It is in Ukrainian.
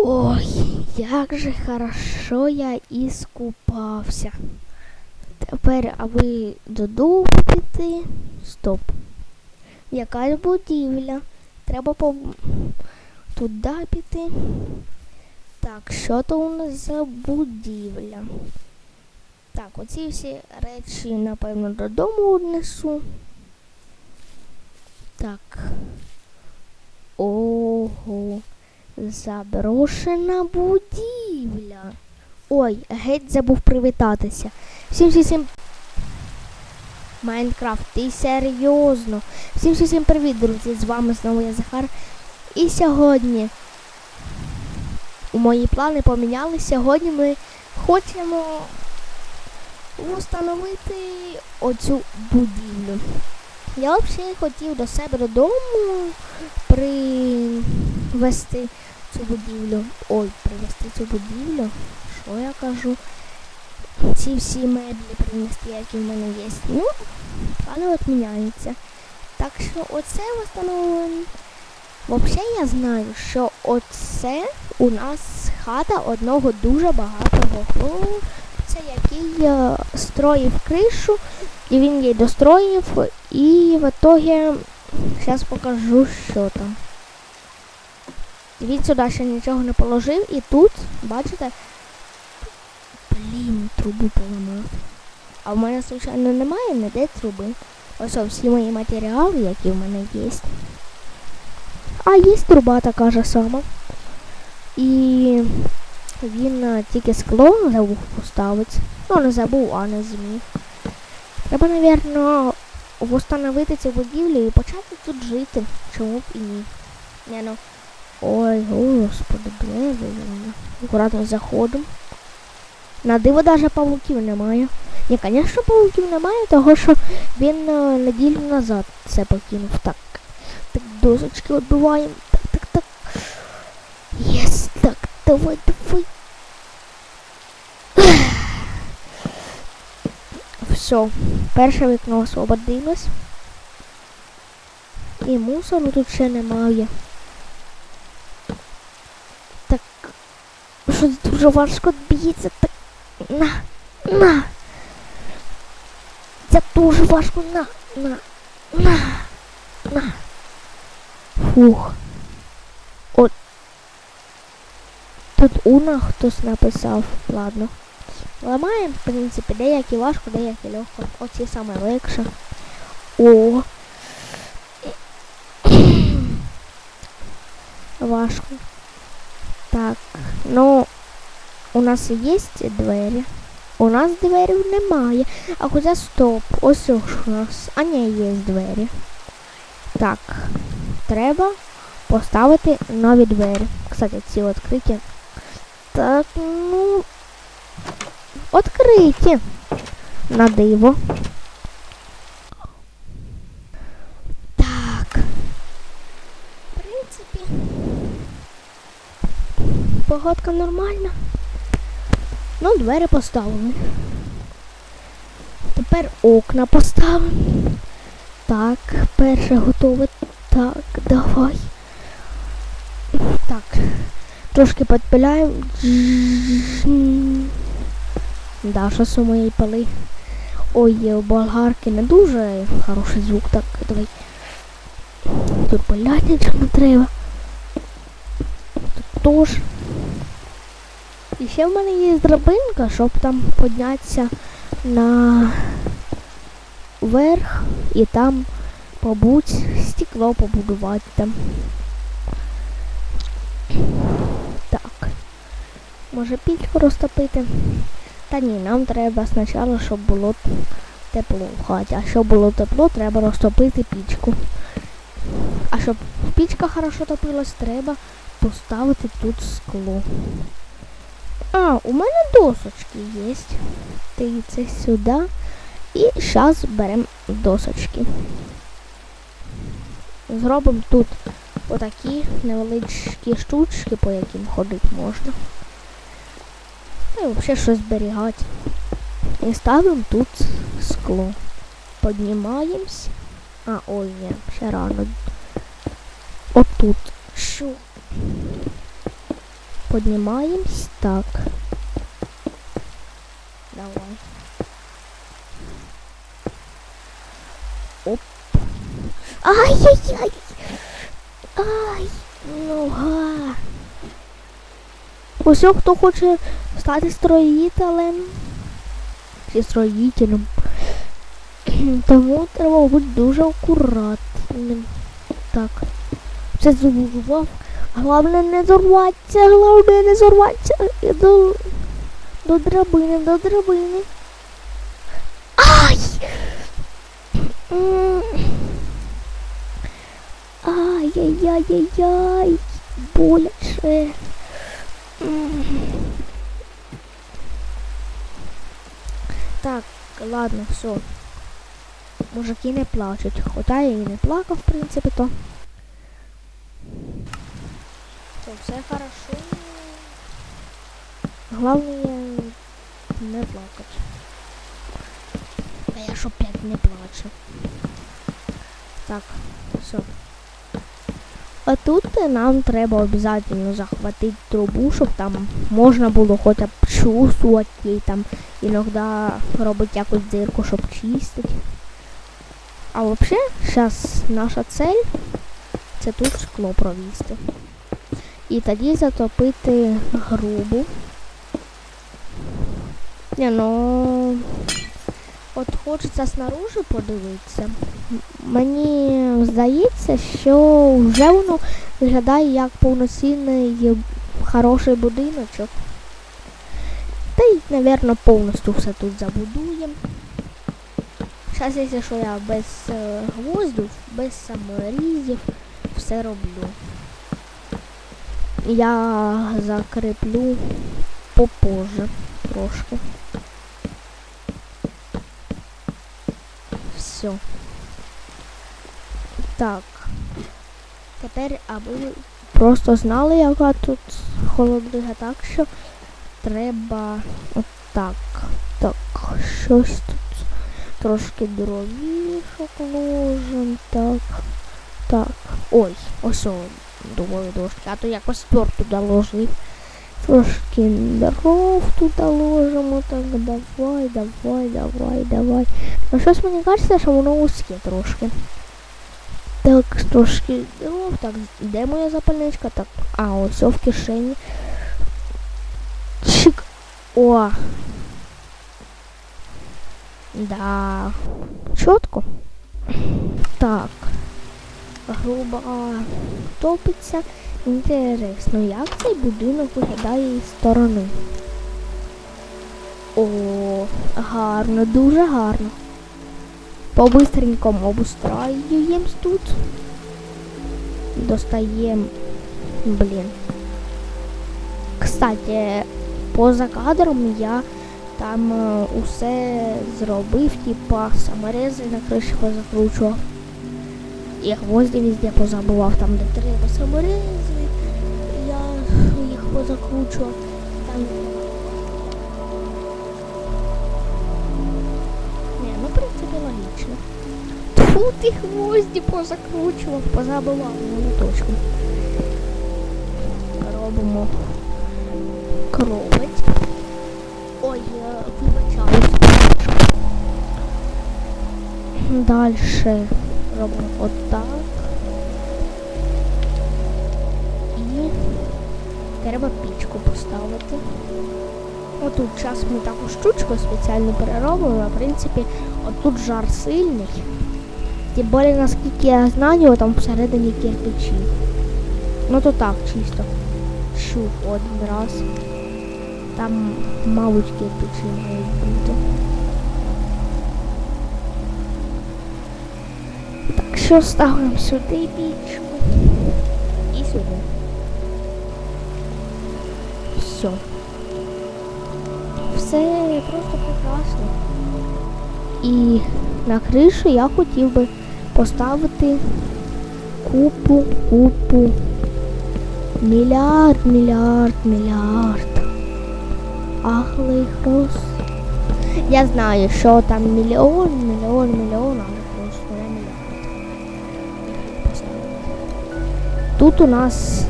Ой, як же хорошо я іскупався. Тепер, аби додому піти. Стоп. Якась будівля. Треба по... туди піти. Так, що то у нас за будівля? Так, оці всі речі, напевно, додому однесу. Так. Ого. Заброшена будівля. Ой, геть забув привітатися. Всім всім. Майнкрафт, ти серйозно. Всім всім привіт, друзі! З вами знову я Захар. І сьогодні мої плани помінялися. Сьогодні ми хочемо встановити оцю будівлю. Я взагалі хотів до себе додому привезти цю будівлю. Ой, привезти цю будівлю. Що я кажу? Ці всі меблі принести, які в мене є. Ну, плани от міняються. Так що оце встановлено. Взагалі я знаю, що оце у нас хата одного дуже багатого хлопця, який е, строїв кришу, і він її достроїв, і в итоге зараз покажу, що там. Він сюди ще нічого не положив, і тут, бачите, блін, трубу поламав. А в мене, звичайно, немає ніде труби. Ось всі мої матеріали, які в мене є. А є труба така ж сама. І він а, тільки скло забув поставити. Ну, не забув, а не зміг. Треба, напевно, встановити цю будівлю і почати тут жити. Чому б і ні? Не, ну. Ой, господи, двері. Акуратно заходимо. На диво навіть павуків немає. Ні, звісно, павуків немає, того що він е, неділю назад це покинув. Так. Так, досочки відбиваємо. Так, так, так. Єс, так, давай, давай. Все, перше вікно освободилось. І мусору тут ще немає. Що дуже важко б'ється. Так, на, на. Це дуже важко на, на, на, на. Фух. От. Тут Уна хтось написав. Ладно. Ламаємо, в принципі, деякі важко, деякі легко. Оці саме легше. О. Важко. Так, ну у нас є двері. У нас дверей немає. А хоча стоп. Ось у нас. А ні, є двері. Так. Треба поставити нові двері. Кстати, ці відкриті. Так, ну. Відкриті. На диво. Так. В принципі. Погодка нормальна. Ну, двері поставили. Тепер окна поставимо. Так, перше готове. Так, давай. Так. Трошки підпиляємо. Да, щось у моєї пили. Ой, у болгарки не дуже хороший звук. Так, давай. Тут пиляти нічого не треба. Тут теж. І ще в мене є драбинка, щоб там піднятися на верх і там побуть стекло побудувати там. Так. Може пічку розтопити? Та ні, нам треба спочатку, щоб було тепло в хаті. А щоб було тепло, треба розтопити пічку. А щоб пічка хорошо топилась, треба поставити тут скло. А, у мене досочки є. Дивіться сюди. І зараз беремо досочки. Зробимо тут отакі невеличкі штучки, по яким ходити можна. Ну і взагалі щось зберігати. І ставимо тут скло. Піднімаємось. А, ой, ні, ще рано. Отут. Що? Поднимаемся так. Давай. Оп. Ай-яй-яй. Ай, нога. Ось хто хоче стати строїтелем. Чи строїтелем. Тому треба бути дуже акуратним. Так. Це зубов. Головне не зорватися, головне не зорватися. До, до драбини, до драбини. Ай! Ай-яй-яй-яй-яй. Боляче. Так, ладно, все. Мужики не плачуть. Хоча я і не плакав, в принципі, то. То все хорошо. Главное не плакать. А я ж опять не плачу. Так, все. А тут нам треба обов'язково захватити трубу, щоб там можна було хоча б чувствувати їй там іноді робити якусь дирку, щоб чистити. А взагалі, зараз наша цель це тут скло провісти. І тоді затопити грубу. Не, ну от хочеться снаружи подивитися. Мені здається, що вже воно виглядає як повноцінний хороший будиночок. Та й, мабуть, повністю все тут забудуємо. Зараз, якщо що я без е, гвоздів, без саморізів все роблю. Я закріплю попозже трошки. Все. Так. Тепер, аби ви просто знали, яка тут холодрига, так що треба отак. Так, щось тут трошки дровішок ложим. Так. Так. Ой, ось о, думаю, дошки. А то якось торт туди ложив. Трошки дров туди ложимо. Так, давай, давай, давай, давай. Ну щось мені кажеться, що воно узьке трошки. Так, трошки дров. Так, де моя запальничка? Так, а, ось о, в кишені. Чик. О. Да. Чітко. Так. Груба топиться. Інтересно, як цей будинок виглядає із сторони? О, гарно, дуже гарно. По-бистренькому обустраюємо тут. Достаємо. Блін. Кстати, поза кадром я там е, усе зробив, типа саморези на криші позакручував. І гвозді везде позабував, там де треба саморези. Я їх позакручував. Там... Не, ну в принципі логічно. Тьфу, ти гвозді позакручував, позабував, ну не точно. Робимо кровать. Ой, я вибачаюсь. Дальше робимо отак. І треба пічку поставити. Отут зараз ми таку штучку спеціально переробимо, в принципі отут жар сильний. Тим більше, наскільки я знаю, там всередині кирпичі. Ну то так, чисто. Чув один раз. Там, мабуть, кирпичі мають бути. Що ставимо сюди пічку. І сюди. Все. Все просто прекрасно. І на кришу я хотів би поставити купу, купу. Мільярд, мільярд, мільярд. Ахлих роз. Я знаю, що там мільйон, мільйон, мільйон, Тут у нас